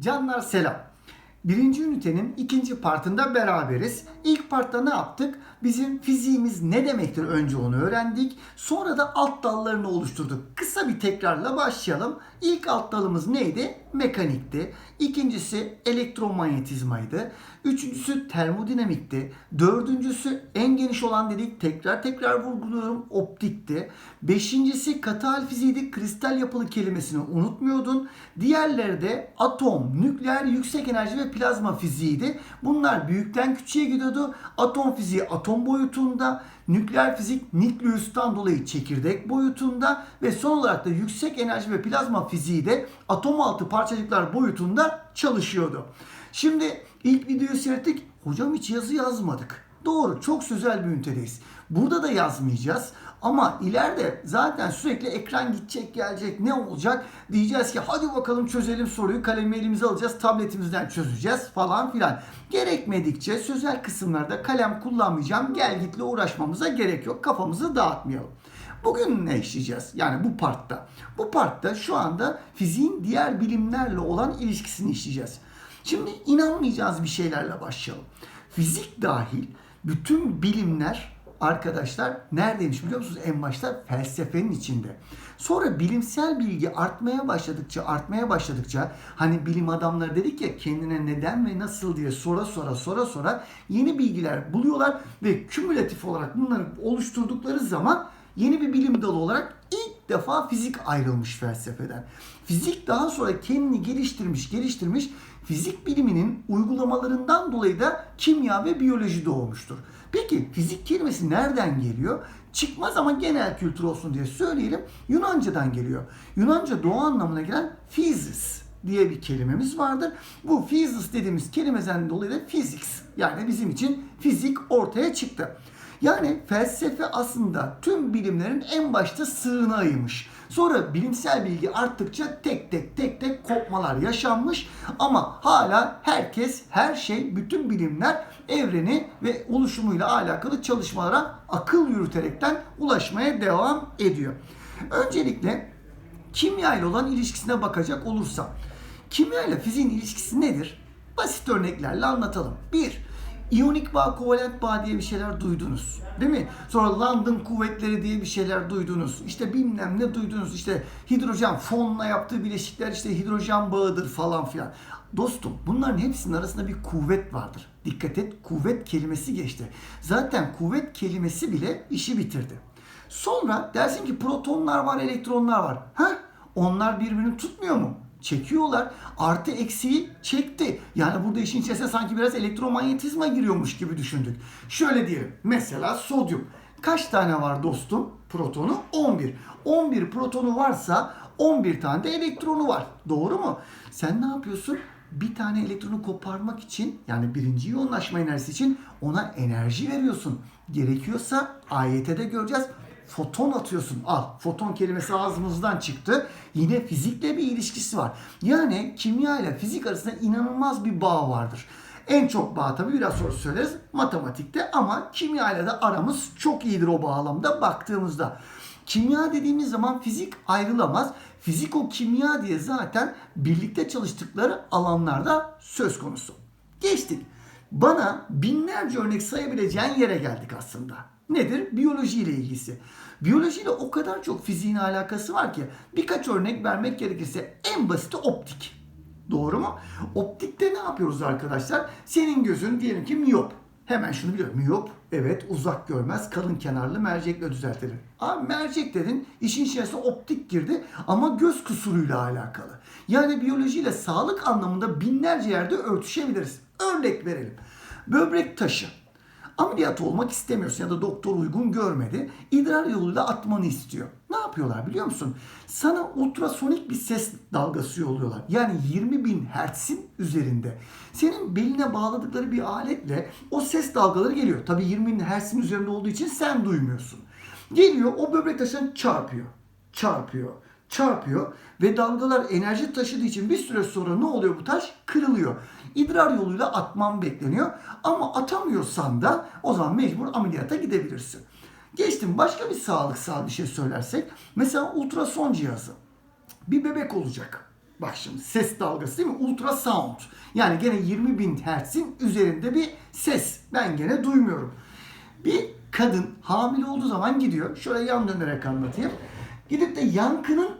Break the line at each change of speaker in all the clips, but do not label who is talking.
Canlar selam. Birinci ünitenin ikinci partında beraberiz. İlk partta ne yaptık? Bizim fiziğimiz ne demektir önce onu öğrendik. Sonra da alt dallarını oluşturduk. Kısa bir tekrarla başlayalım. İlk alt dalımız neydi? Mekanikti. İkincisi elektromanyetizmaydı. Üçüncüsü termodinamikti. Dördüncüsü en geniş olan dedik tekrar tekrar vurguluyorum optikti. Beşincisi katal fiziğiydi. Kristal yapılı kelimesini unutmuyordun. Diğerleri de atom, nükleer, yüksek enerji ve plazma fiziğiydi. Bunlar büyükten küçüğe gidiyordu. Atom fiziği atom boyutunda, nükleer fizik nükleustan dolayı çekirdek boyutunda ve son olarak da yüksek enerji ve plazma fiziği de atom altı parçacıklar boyutunda çalışıyordu. Şimdi ilk videoyu seyrettik. Hocam hiç yazı yazmadık. Doğru çok sözel bir ünitedeyiz. Burada da yazmayacağız. Ama ileride zaten sürekli ekran gidecek gelecek ne olacak diyeceğiz ki hadi bakalım çözelim soruyu kalemi elimize alacağız tabletimizden çözeceğiz falan filan. Gerekmedikçe sözel kısımlarda kalem kullanmayacağım gel gitle uğraşmamıza gerek yok kafamızı dağıtmayalım. Bugün ne işleyeceğiz? Yani bu partta. Bu partta şu anda fiziğin diğer bilimlerle olan ilişkisini işleyeceğiz. Şimdi inanmayacağız bir şeylerle başlayalım. Fizik dahil bütün bilimler arkadaşlar neredeymiş biliyor musunuz? En başta felsefenin içinde. Sonra bilimsel bilgi artmaya başladıkça artmaya başladıkça hani bilim adamları dedik ya kendine neden ve nasıl diye sora sora sora sora yeni bilgiler buluyorlar ve kümülatif olarak bunları oluşturdukları zaman yeni bir bilim dalı olarak ilk defa fizik ayrılmış felsefeden. Fizik daha sonra kendini geliştirmiş, geliştirmiş. Fizik biliminin uygulamalarından dolayı da kimya ve biyoloji doğmuştur. Peki fizik kelimesi nereden geliyor? Çıkmaz ama genel kültür olsun diye söyleyelim. Yunanca'dan geliyor. Yunanca doğa anlamına gelen physis diye bir kelimemiz vardır. Bu physis dediğimiz kelimeden dolayı da physics yani bizim için fizik ortaya çıktı. Yani felsefe aslında tüm bilimlerin en başta sığınağıymış. Sonra bilimsel bilgi arttıkça tek tek tek tek kopmalar yaşanmış ama hala herkes, her şey, bütün bilimler evreni ve oluşumuyla alakalı çalışmalara akıl yürüterekten ulaşmaya devam ediyor. Öncelikle kimya ile olan ilişkisine bakacak olursam, kimya ile fiziğin ilişkisi nedir? Basit örneklerle anlatalım. 1. İyonik bağ, kovalent bağ diye bir şeyler duydunuz. Değil mi? Sonra London kuvvetleri diye bir şeyler duydunuz. İşte bilmem ne duydunuz. İşte hidrojen fonla yaptığı bileşikler işte hidrojen bağıdır falan filan. Dostum bunların hepsinin arasında bir kuvvet vardır. Dikkat et kuvvet kelimesi geçti. Zaten kuvvet kelimesi bile işi bitirdi. Sonra dersin ki protonlar var, elektronlar var. Ha? Onlar birbirini tutmuyor mu? Çekiyorlar. Artı eksiği çekti. Yani burada işin içerisine sanki biraz elektromanyetizma giriyormuş gibi düşündük. Şöyle diyelim. Mesela sodyum. Kaç tane var dostum? Protonu 11. 11 protonu varsa 11 tane de elektronu var. Doğru mu? Sen ne yapıyorsun? Bir tane elektronu koparmak için yani birinci yoğunlaşma enerjisi için ona enerji veriyorsun. Gerekiyorsa AYT'de göreceğiz foton atıyorsun. Al foton kelimesi ağzımızdan çıktı. Yine fizikle bir ilişkisi var. Yani kimya ile fizik arasında inanılmaz bir bağ vardır. En çok bağ tabii biraz sonra söyleriz matematikte ama kimya ile de aramız çok iyidir o bağlamda baktığımızda. Kimya dediğimiz zaman fizik ayrılamaz. Fiziko kimya diye zaten birlikte çalıştıkları alanlarda söz konusu. Geçtik. Bana binlerce örnek sayabileceğin yere geldik aslında. Nedir? Biyoloji ile ilgisi. Biyolojiyle o kadar çok fiziğin alakası var ki birkaç örnek vermek gerekirse en basiti optik. Doğru mu? Optikte ne yapıyoruz arkadaşlar? Senin gözün diyelim ki miyop. Hemen şunu biliyorum. Miyop evet uzak görmez kalın kenarlı mercekle düzeltilir. Abi mercek dedin işin içerisine optik girdi ama göz kusuruyla alakalı. Yani biyolojiyle sağlık anlamında binlerce yerde örtüşebiliriz. Örnek verelim. Böbrek taşı ameliyat olmak istemiyorsun ya da doktor uygun görmedi. İdrar yoluyla atmanı istiyor. Ne yapıyorlar biliyor musun? Sana ultrasonik bir ses dalgası yolluyorlar. Yani 20 bin hertzin üzerinde. Senin beline bağladıkları bir aletle o ses dalgaları geliyor. Tabii 20 bin hertzin üzerinde olduğu için sen duymuyorsun. Geliyor o böbrek taşına çarpıyor. Çarpıyor çarpıyor ve dalgalar enerji taşıdığı için bir süre sonra ne oluyor bu taş? Kırılıyor. İdrar yoluyla atman bekleniyor ama atamıyorsan da o zaman mecbur ameliyata gidebilirsin. Geçtim başka bir sağlıksal bir şey söylersek mesela ultrason cihazı. Bir bebek olacak. Bak şimdi ses dalgası değil mi? Ultrasound. Yani gene 20 bin Hz'in üzerinde bir ses. Ben gene duymuyorum. Bir kadın hamile olduğu zaman gidiyor. Şöyle yan dönerek anlatayım. Gidip de yankının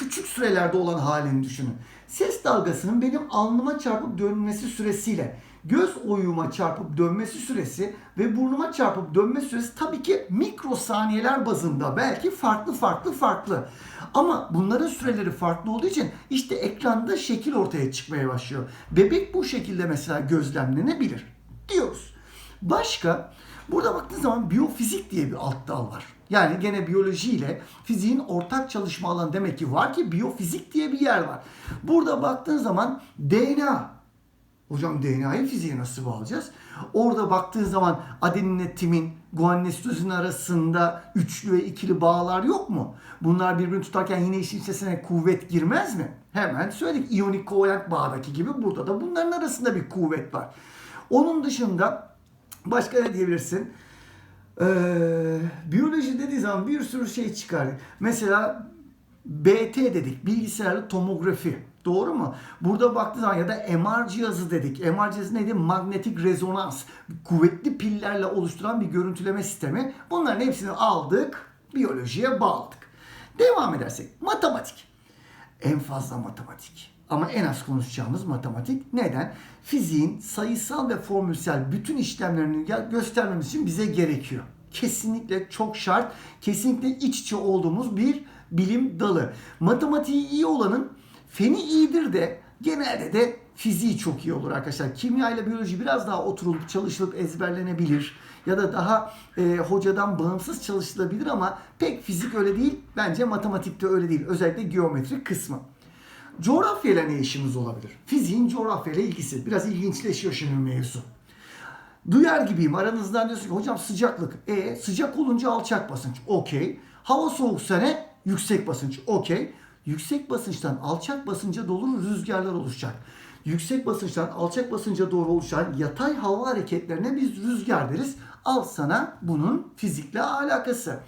küçük sürelerde olan halini düşünün. Ses dalgasının benim alnıma çarpıp dönmesi süresiyle göz oyuma çarpıp dönmesi süresi ve burnuma çarpıp dönme süresi tabii ki mikrosaniyeler bazında belki farklı farklı farklı. Ama bunların süreleri farklı olduğu için işte ekranda şekil ortaya çıkmaya başlıyor. Bebek bu şekilde mesela gözlemlenebilir diyoruz. Başka burada baktığın zaman biyofizik diye bir alt dal var. Yani gene biyoloji ile fiziğin ortak çalışma alanı demek ki var ki biyofizik diye bir yer var. Burada baktığın zaman DNA Hocam DNA'yı fiziğe nasıl bağlayacağız? Orada baktığın zaman adeninle timin, guanin sitozin arasında üçlü ve ikili bağlar yok mu? Bunlar birbirini tutarken yine işin içerisine kuvvet girmez mi? Hemen söyledik. İyonik kovalent bağdaki gibi burada da bunların arasında bir kuvvet var. Onun dışında başka ne diyebilirsin? Ee, biyoloji dediği zaman bir sürü şey çıkar. Mesela BT dedik, bilgisayarlı tomografi. Doğru mu? Burada baktığı zaman ya da MR cihazı dedik. MR cihazı neydi? Magnetik rezonans. Kuvvetli pillerle oluşturan bir görüntüleme sistemi. Bunların hepsini aldık, biyolojiye bağladık. Devam edersek, matematik. En fazla matematik. Ama en az konuşacağımız matematik. Neden? Fiziğin sayısal ve formülsel bütün işlemlerini göstermemiz için bize gerekiyor. Kesinlikle çok şart, kesinlikle iç içe olduğumuz bir bilim dalı. Matematiği iyi olanın feni iyidir de genelde de fiziği çok iyi olur arkadaşlar. Kimya ile biyoloji biraz daha oturulup çalışılıp ezberlenebilir ya da daha e, hocadan bağımsız çalışılabilir ama pek fizik öyle değil. Bence matematikte öyle değil. Özellikle geometri kısmı. Coğrafyayla ne işimiz olabilir? Fiziğin coğrafyayla ilgisi. Biraz ilginçleşiyor şimdi mevzu. Duyar gibiyim. Aranızdan diyorsun ki hocam sıcaklık. E sıcak olunca alçak basınç. Okey. Hava soğuksa ne? Yüksek basınç. Okey. Yüksek basınçtan alçak basınca doğru rüzgarlar oluşacak. Yüksek basınçtan alçak basınca doğru oluşan yatay hava hareketlerine biz rüzgar deriz. Al sana bunun fizikle alakası.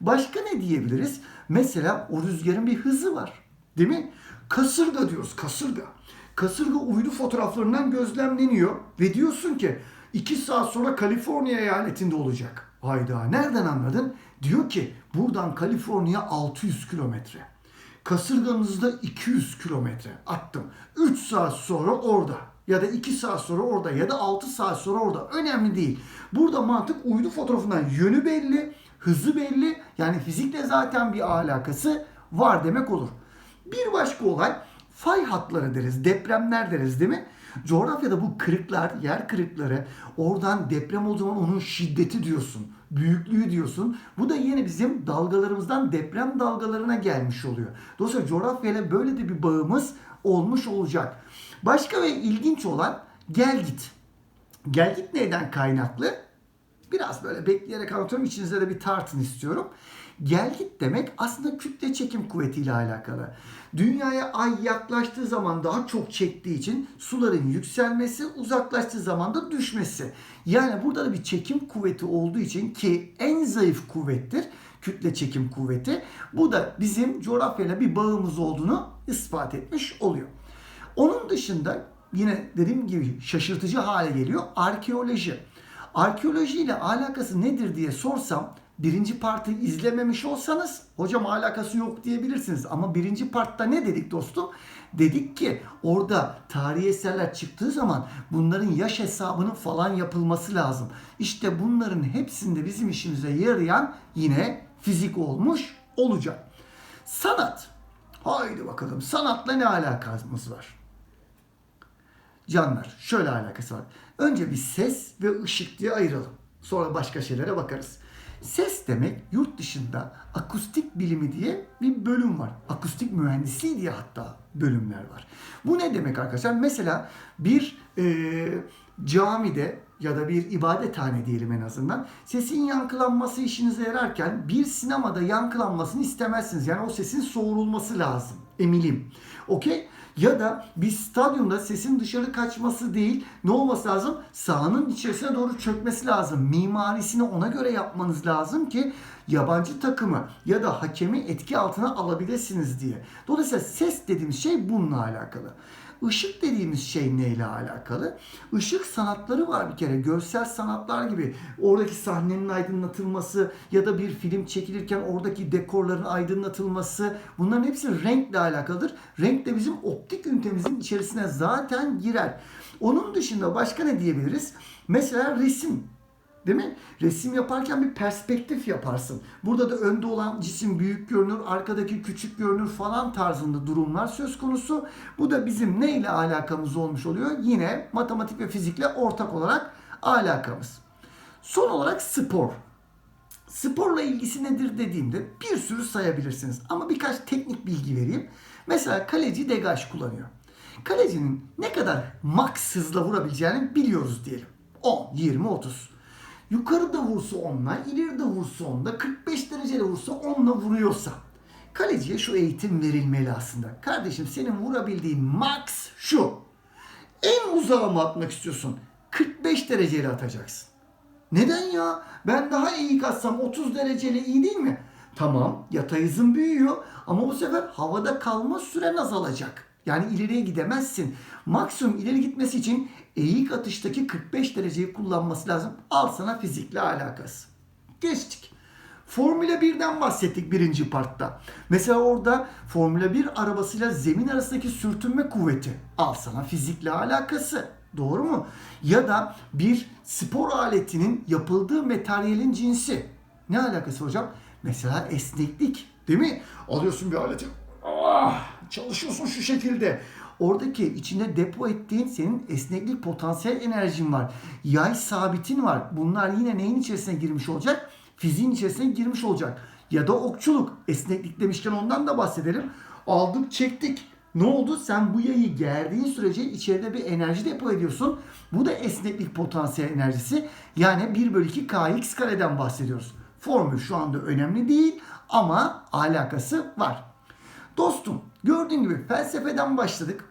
Başka ne diyebiliriz? Mesela o rüzgarın bir hızı var. Değil mi? Kasırga diyoruz. Kasırga. Kasırga uydu fotoğraflarından gözlemleniyor ve diyorsun ki 2 saat sonra Kaliforniya eyaletinde olacak. Hayda nereden anladın? Diyor ki buradan Kaliforniya 600 kilometre. Kasırganızda 200 kilometre attım. 3 saat sonra orada ya da 2 saat sonra orada ya da 6 saat sonra orada. Önemli değil. Burada mantık uydu fotoğrafından yönü belli, hızı belli. Yani fizikle zaten bir alakası var demek olur. Bir başka olay fay hatları deriz, depremler deriz değil mi? Coğrafyada bu kırıklar, yer kırıkları, oradan deprem olduğu zaman onun şiddeti diyorsun, büyüklüğü diyorsun. Bu da yine bizim dalgalarımızdan deprem dalgalarına gelmiş oluyor. Dolayısıyla coğrafyayla böyle de bir bağımız olmuş olacak. Başka ve ilginç olan gel git. Gel git neyden kaynaklı? Biraz böyle bekleyerek anlatıyorum. İçinizde de bir tartın istiyorum. Gel git demek aslında kütle çekim kuvvetiyle alakalı. Dünyaya ay yaklaştığı zaman daha çok çektiği için suların yükselmesi, uzaklaştığı zaman da düşmesi. Yani burada da bir çekim kuvveti olduğu için ki en zayıf kuvvettir kütle çekim kuvveti. Bu da bizim coğrafyayla bir bağımız olduğunu ispat etmiş oluyor. Onun dışında yine dediğim gibi şaşırtıcı hale geliyor arkeoloji. Arkeoloji ile alakası nedir diye sorsam birinci partı izlememiş olsanız hocam alakası yok diyebilirsiniz. Ama birinci partta ne dedik dostum? Dedik ki orada tarihi eserler çıktığı zaman bunların yaş hesabının falan yapılması lazım. İşte bunların hepsinde bizim işimize yarayan yine fizik olmuş olacak. Sanat. Haydi bakalım sanatla ne alakamız var? Canlar şöyle alakası var. Önce bir ses ve ışık diye ayıralım. Sonra başka şeylere bakarız. Ses demek yurt dışında akustik bilimi diye bir bölüm var. Akustik mühendisliği diye hatta bölümler var. Bu ne demek arkadaşlar? Mesela bir e, camide ya da bir ibadethane diyelim en azından sesin yankılanması işinize yararken bir sinemada yankılanmasını istemezsiniz. Yani o sesin soğurulması lazım. emilim. Okey? Ya da bir stadyumda sesin dışarı kaçması değil, ne olması lazım? Sahanın içerisine doğru çökmesi lazım. Mimarisini ona göre yapmanız lazım ki yabancı takımı ya da hakemi etki altına alabilirsiniz diye. Dolayısıyla ses dediğimiz şey bununla alakalı. Işık dediğimiz şey neyle alakalı? Işık sanatları var bir kere. Görsel sanatlar gibi. Oradaki sahnenin aydınlatılması ya da bir film çekilirken oradaki dekorların aydınlatılması bunların hepsi renkle alakalıdır. Renk de bizim optik ünitemizin içerisine zaten girer. Onun dışında başka ne diyebiliriz? Mesela resim. Değil mi? Resim yaparken bir perspektif yaparsın. Burada da önde olan cisim büyük görünür, arkadaki küçük görünür falan tarzında durumlar söz konusu. Bu da bizim neyle alakamız olmuş oluyor? Yine matematik ve fizikle ortak olarak alakamız. Son olarak spor. Sporla ilgisi nedir dediğimde bir sürü sayabilirsiniz. Ama birkaç teknik bilgi vereyim. Mesela kaleci degaj kullanıyor. Kalecinin ne kadar max hızla vurabileceğini biliyoruz diyelim. 10, 20, 30. Yukarıda vursa 10'la, ileride vursa 10'la, 45 derecede vursa 10'la vuruyorsa. Kaleciye şu eğitim verilmeli aslında. Kardeşim senin vurabildiğin max şu. En uzağa mı atmak istiyorsun? 45 dereceyle atacaksın. Neden ya? Ben daha eğik atsam 30 dereceyle iyi değil mi? Tamam yatay hızın büyüyor ama bu sefer havada kalma süren azalacak. Yani ileriye gidemezsin. Maksimum ileri gitmesi için eğik atıştaki 45 dereceyi kullanması lazım. Al sana fizikle alakası. Geçtik. Formula 1'den bahsettik birinci partta. Mesela orada Formula 1 arabasıyla zemin arasındaki sürtünme kuvveti. Al sana fizikle alakası. Doğru mu? Ya da bir spor aletinin yapıldığı materyalin cinsi. Ne alakası hocam? Mesela esneklik. Değil mi? Alıyorsun bir aleti. Ah, çalışıyorsun şu şekilde. Oradaki içinde depo ettiğin senin esneklik potansiyel enerjin var. Yay sabitin var. Bunlar yine neyin içerisine girmiş olacak? Fiziğin içerisine girmiş olacak. Ya da okçuluk. Esneklik demişken ondan da bahsedelim. Aldık çektik. Ne oldu? Sen bu yayı gerdiğin sürece içeride bir enerji depo ediyorsun. Bu da esneklik potansiyel enerjisi. Yani 1 bölü 2 kx kareden bahsediyoruz. Formül şu anda önemli değil ama alakası var. Dostum gördüğün gibi felsefeden başladık.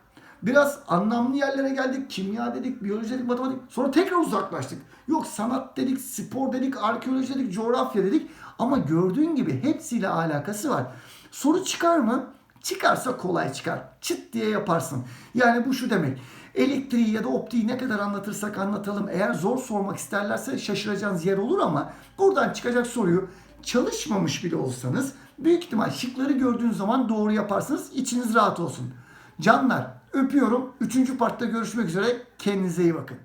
Biraz anlamlı yerlere geldik. Kimya dedik, biyoloji dedik, matematik. Sonra tekrar uzaklaştık. Yok sanat dedik, spor dedik, arkeoloji dedik, coğrafya dedik. Ama gördüğün gibi hepsiyle alakası var. Soru çıkar mı? Çıkarsa kolay çıkar. Çıt diye yaparsın. Yani bu şu demek. Elektriği ya da optiği ne kadar anlatırsak anlatalım. Eğer zor sormak isterlerse şaşıracağınız yer olur ama buradan çıkacak soruyu çalışmamış bile olsanız büyük ihtimal şıkları gördüğünüz zaman doğru yaparsınız. İçiniz rahat olsun. Canlar öpüyorum. Üçüncü partta görüşmek üzere. Kendinize iyi bakın.